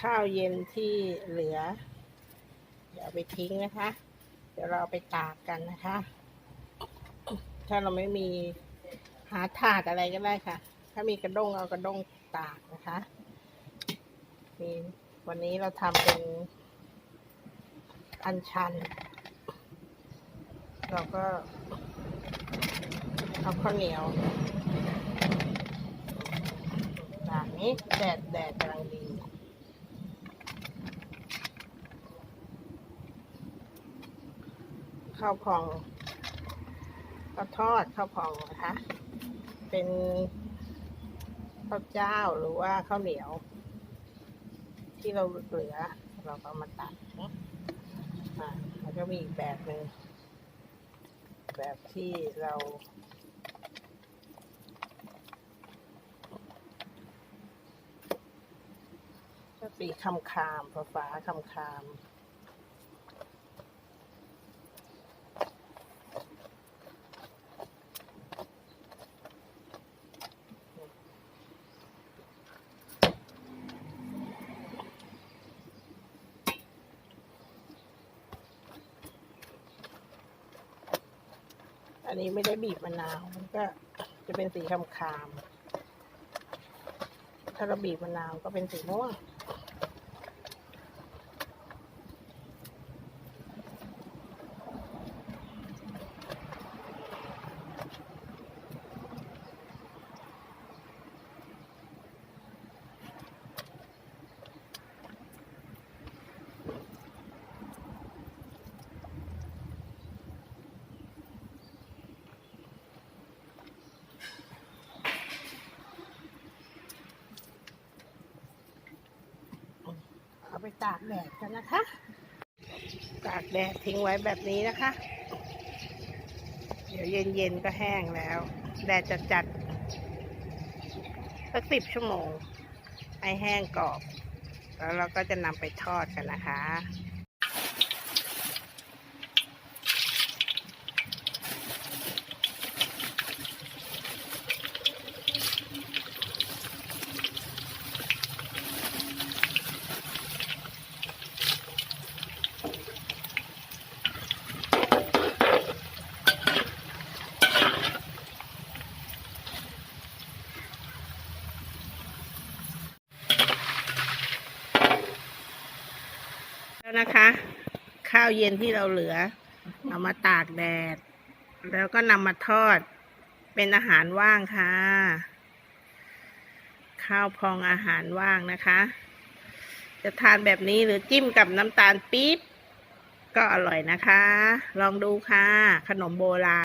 ข้าวเย็นที่เหลือ เดี๋ยวเอาไปทิ้งนะคะ เดี๋ยวเราเอาไปตากกันนะคะ ถ้าเราไม่มีหาถาดอะไรก็ได้ค่ะ ถ้ามีกระด้งเอากระด้งตากนะคะ มีวันนี้เราทำเป็นอันชัน เราก็เอาข้าวเหนียวแบบนี้แดดแดดกำลังดี ข้าวพองข้าวทอดข้าวพองนะคะ เป็นข้าวเจ้าหรือว่าข้าวเหนียว ที่เราเหลือ เราก็เอามาตัดนะอ่าแล้วก็มีอีกแบบหนึ่งแบบที่เราก็สีคำคามฟ้าฟ้าคำคาม อันนี้ไม่ได้บีบมะนาว มันก็จะเป็นสีคำคาม ถ้าเราบีบมะนาวก็เป็นสีม่วง ไปตากแดดกันนะคะ ตากแดดทิ้งไว้แบบนี้นะคะ เดี๋ยวเย็นๆก็แห้งแล้ว แดดจัดๆสักสิบชั่วโมง ให้แห้งกรอบ แล้วเราก็จะนำไปทอดกันนะคะ แล้วนะคะ ข้าวเย็นที่เราเหลือ เอามาตากแดด แล้วก็นำมาทอดเป็นอาหารว่างค่ะ ข้าวพองอาหารว่างนะคะ จะทานแบบนี้หรือจิ้มกับน้ำตาลปี๊บก็อร่อยนะคะ ลองดูค่ะ ขนมโบราณ